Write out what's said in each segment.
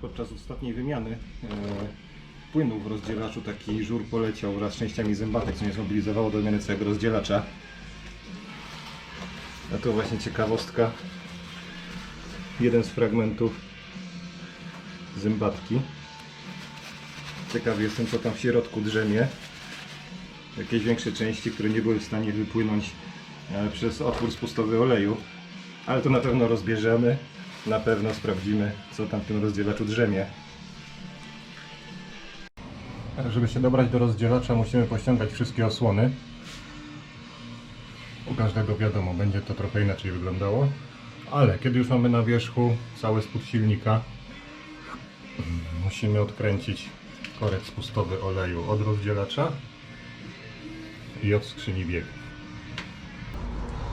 podczas ostatniej wymiany e, płynu w rozdzielaczu taki żur poleciał wraz z częściami zębatek, co nie zmobilizowało do wymiany całego rozdzielacza. A to właśnie ciekawostka. Jeden z fragmentów zębatki. Ciekawy jestem, co tam w środku drzemie. Jakieś większe części, które nie były w stanie wypłynąć e, przez otwór spustowy oleju. Ale to na pewno rozbierzemy. Na pewno sprawdzimy, co tam w tym rozdzielaczu drzemie. Żeby się dobrać do rozdzielacza, musimy pościągać wszystkie osłony. U każdego wiadomo, będzie to trochę inaczej wyglądało. Ale kiedy już mamy na wierzchu cały spód silnika, musimy odkręcić korek spustowy oleju od rozdzielacza i od skrzyni biegów.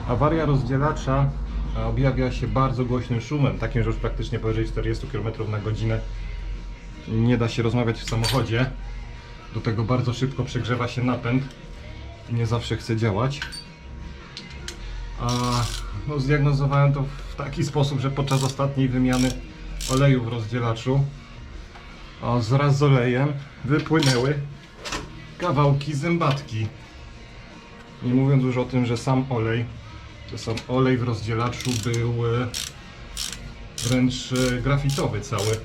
Awaria rozdzielacza objawia się bardzo głośnym szumem, takim, że już praktycznie powyżej 40 km na godzinę nie da się rozmawiać w samochodzie. Do tego bardzo szybko przegrzewa się napęd i nie zawsze chce działać. A no, zdiagnozowałem to w taki sposób, że podczas ostatniej wymiany oleju w rozdzielaczu a wraz z olejem wypłynęły kawałki zębatki. Nie mówiąc już o tym, że sam olej, że sam olej w rozdzielaczu był e, wręcz e, grafitowy cały.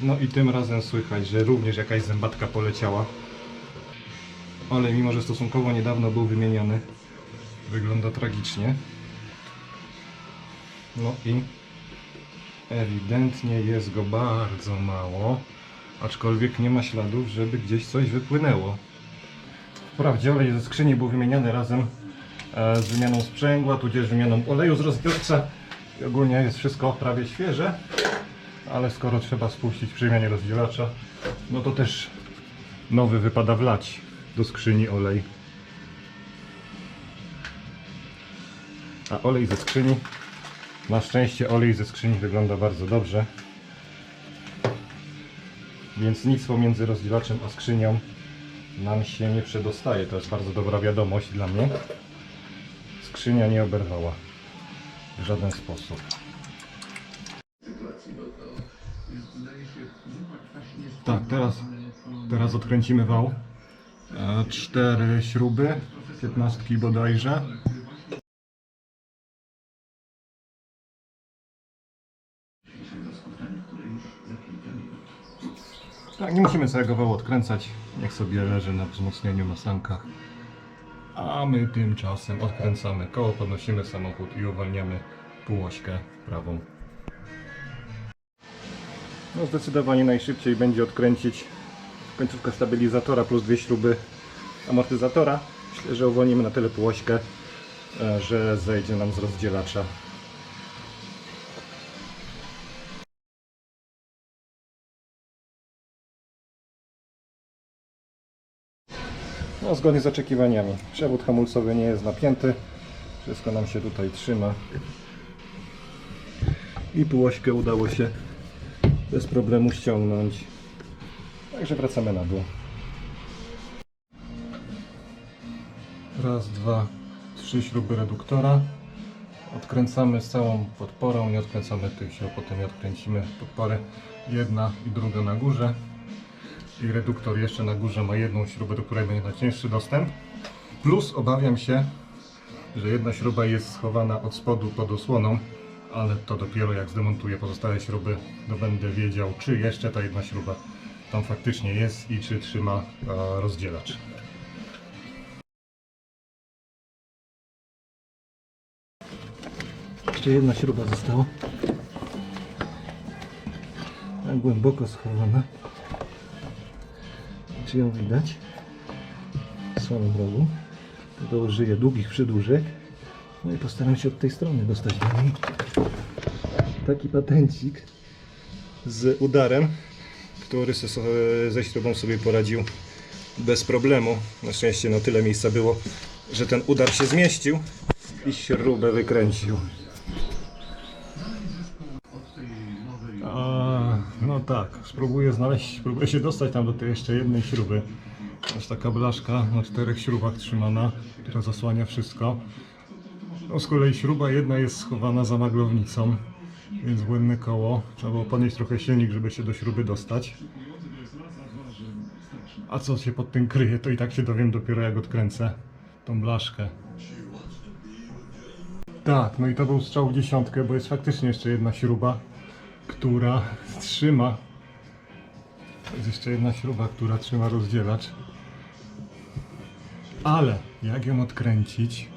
No i tym razem słychać, że również jakaś zębatka poleciała. Olej, mimo że stosunkowo niedawno był wymieniony, wygląda tragicznie. No i ewidentnie jest go bardzo mało, aczkolwiek nie ma śladów, żeby gdzieś coś wypłynęło. Wprawdzie olej ze skrzyni był wymieniany razem e, z wymianą sprzęgła, tudzież wymianą oleju z rozbiorca. I ogólnie jest wszystko prawie świeże, ale skoro trzeba spuścić przy wymianie rozdzielacza, no to też nowy wypada wlać do skrzyni olej. A olej ze skrzyni, na szczęście olej ze skrzyni wygląda bardzo dobrze. Więc nic pomiędzy rozdzielaczem a skrzynią nam się nie przedostaje. To jest bardzo dobra wiadomość dla mnie. Skrzynia nie oberwała w żaden sposób. Tak, teraz, teraz odkręcimy wał. E, Cztery śruby, piętnastki bodajże. Tak, nie musimy całego wału odkręcać. Niech sobie leży na wzmocnieniu na sankach. A my tymczasem odkręcamy koło, podnosimy samochód i uwalniamy półośkę prawą. No zdecydowanie najszybciej będzie odkręcić końcówkę stabilizatora plus dwie śruby amortyzatora. Myślę, że uwolnimy na tyle półośkę, e, że zejdzie nam z rozdzielacza. No, zgodnie z oczekiwaniami. Przewód hamulcowy nie jest napięty. Wszystko nam się tutaj trzyma. I półośkę udało się bez problemu ściągnąć. Także wracamy na dół. Raz, dwa, trzy śruby reduktora. Odkręcamy z całą podporą, nie odkręcamy tych śrub, potem je odkręcimy podporę. Jedna i druga na górze. I reduktor jeszcze na górze ma jedną śrubę, do której będzie najcięższy dostęp. Plus obawiam się, że jedna śruba jest schowana od spodu pod osłoną, ale to dopiero jak zdemontuję pozostałe śruby, to będę wiedział, czy jeszcze ta jedna śruba tam faktycznie jest i czy trzyma e, rozdzielacz. Jeszcze jedna śruba została. Tak głęboko schowana. Czy ją widać? W samym rogu. Dołożyję długich przydłużek. No i postaram się od tej strony dostać do niej. Taki patencik z udarem, który ze śrubą sobie poradził bez problemu. Na szczęście no tyle miejsca było, że ten udar się zmieścił i śrubę wykręcił. A No tak, spróbuję znaleźć, spróbuję się dostać tam do tej jeszcze jednej śruby. To jest taka blaszka na czterech śrubach trzymana, która zasłania wszystko. No z kolei śruba jedna jest schowana za maglownicą, więc błędne koło. Trzeba było podnieść trochę silnik, żeby się do śruby dostać. A co się pod tym kryje, to i tak się dowiem dopiero jak odkręcę tą blaszkę. Tak, no i to był strzał w dziesiątkę, bo jest faktycznie jeszcze jedna śruba, która trzyma. To jest jeszcze jedna śruba, która trzyma rozdzielacz. Ale jak ją odkręcić,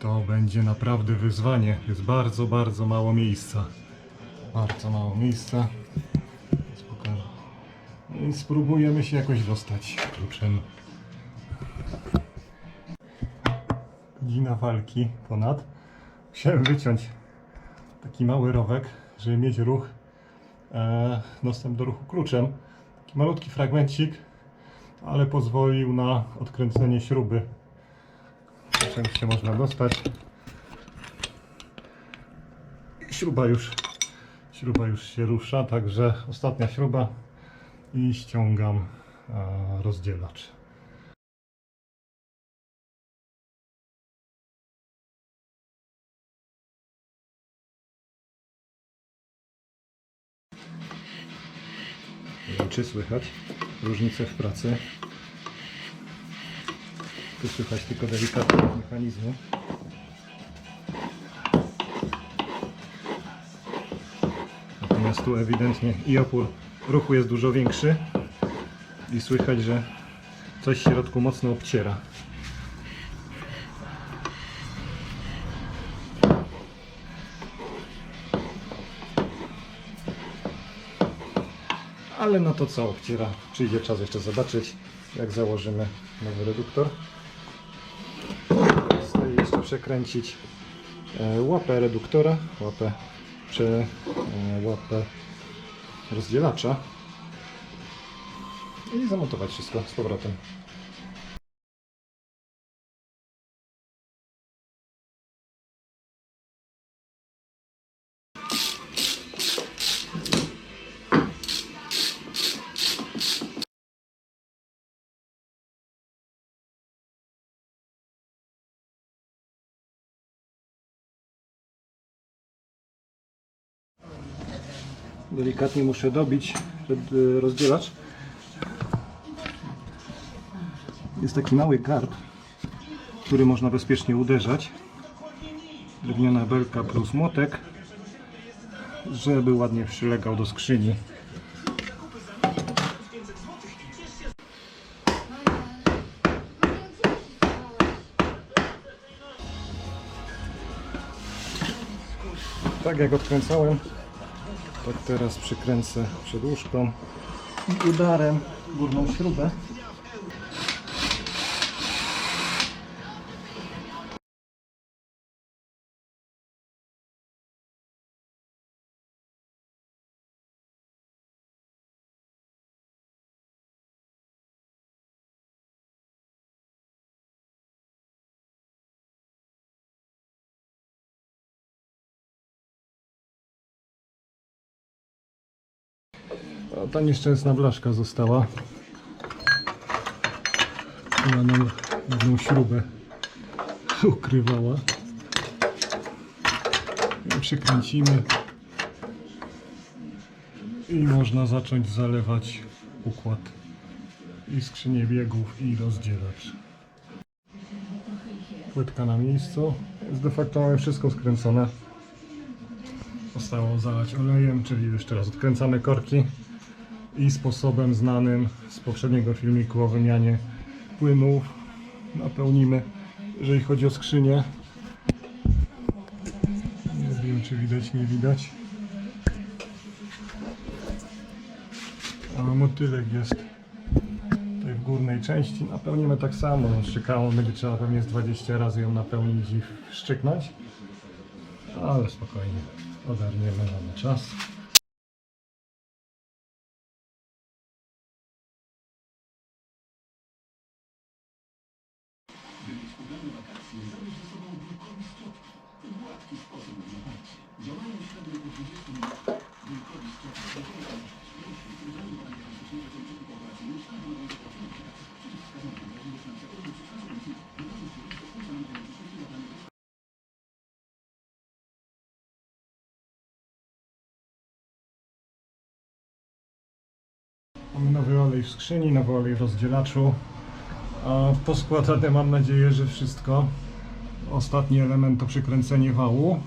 to będzie naprawdę wyzwanie. Jest bardzo, bardzo mało miejsca. Bardzo mało miejsca. Pokażę. I spróbujemy się jakoś dostać kluczem. Godzina walki ponad. Musiałem wyciąć taki mały rowek, żeby mieć ruch, e, dostęp do ruchu kluczem. Taki malutki fragmencik, ale pozwolił na odkręcenie śruby. Oczywiście można dostać. Śruba już, śruba już się rusza, także ostatnia śruba i ściągam e, rozdzielacz. Nie wiem, czy słychać różnicę w pracy. Tu słychać tylko delikatne mechanizmy. Natomiast tu ewidentnie i opór ruchu jest dużo większy i słychać, że coś w środku mocno obciera. Ale no to co, obciera. Przyjdzie czas jeszcze zobaczyć, jak założymy nowy reduktor. Zostaje jeszcze przekręcić e, łapę reduktora, łapę, prze, łapę rozdzielacza i zamontować wszystko z powrotem. Delikatnie muszę dobić y, rozdzielacz. Jest taki mały karp, który można bezpiecznie uderzać. Drewniana belka plus młotek, żeby ładnie przylegał do skrzyni. Tak jak odkręcałem, tak teraz przykręcę przedłużką i udarem górną śrubę. A ta nieszczęsna blaszka została. Ona nam jedną śrubę ukrywała. Przykręcimy i można zacząć zalewać układ i skrzynię biegów i rozdzielacz. Płytka na miejscu. Jest de facto mamy wszystko skręcone. Zostało zalać olejem, czyli jeszcze raz odkręcamy korki i sposobem znanym z poprzedniego filmiku o wymianie płynów napełnimy, jeżeli chodzi o skrzynię. Nie wiem, czy widać, nie widać. A motylek jest tutaj w górnej części. Napełnimy tak samo. No, Szczykałą będzie trzeba pewnie z 20 razy ją napełnić i wszczyknąć. Ale spokojnie, ogarniemy, mamy czas. Mamy nowy olej w skrzyni, nowy olej w rozdzielaczu. A poskładane mam nadzieję, że wszystko. Ostatni element to przykręcenie wału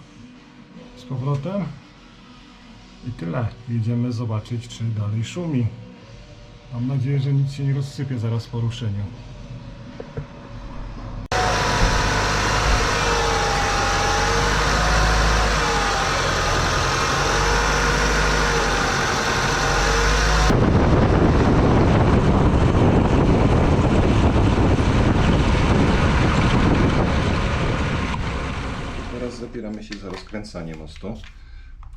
z powrotem. I tyle. Jedziemy zobaczyć, czy dalej szumi. Mam nadzieję, że nic się nie rozsypie zaraz po ruszeniu. Teraz zabieramy rozkręcanie mostu.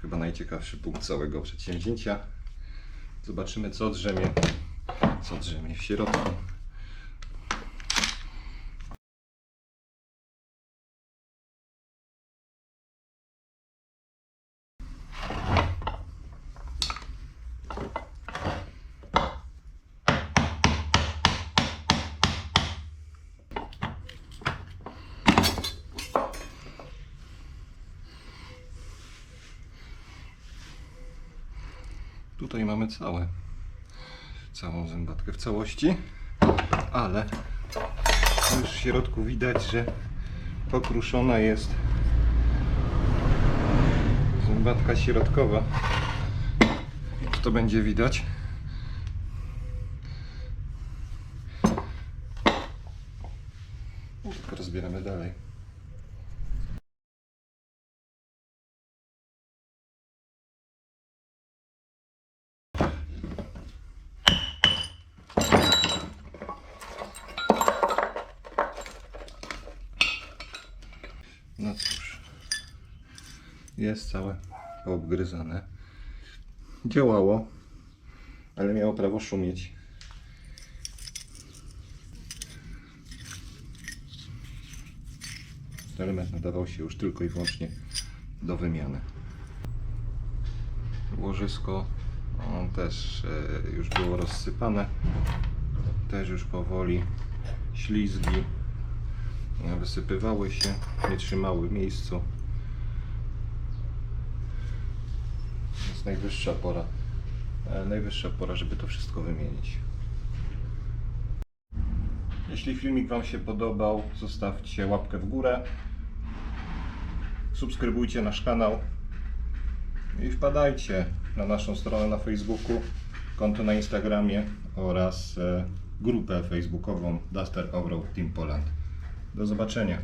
Chyba najciekawszy punkt całego przedsięwzięcia. Zobaczymy co drzemie, co drzemie w środku. Tutaj mamy całe, całą zębatkę w całości, ale już w środku widać, że pokruszona jest zębatka środkowa. To będzie widać? I Tylko rozbieramy dalej. No cóż, jest całe poobgryzane. Działało, ale miało prawo szumieć. Element nadawał się już tylko i wyłącznie do wymiany. Łożysko on też e, już było rozsypane. Też już powoli ślizgi wysypywały się, nie trzymały miejscu. Najwyższa pora, e, najwyższa pora, żeby to wszystko wymienić. Jeśli filmik Wam się podobał, zostawcie łapkę w górę. Subskrybujcie nasz kanał i wpadajcie na naszą stronę na Facebooku, konto na Instagramie oraz e, grupę facebookową Duster Offroad Team Poland. Do zobaczenia.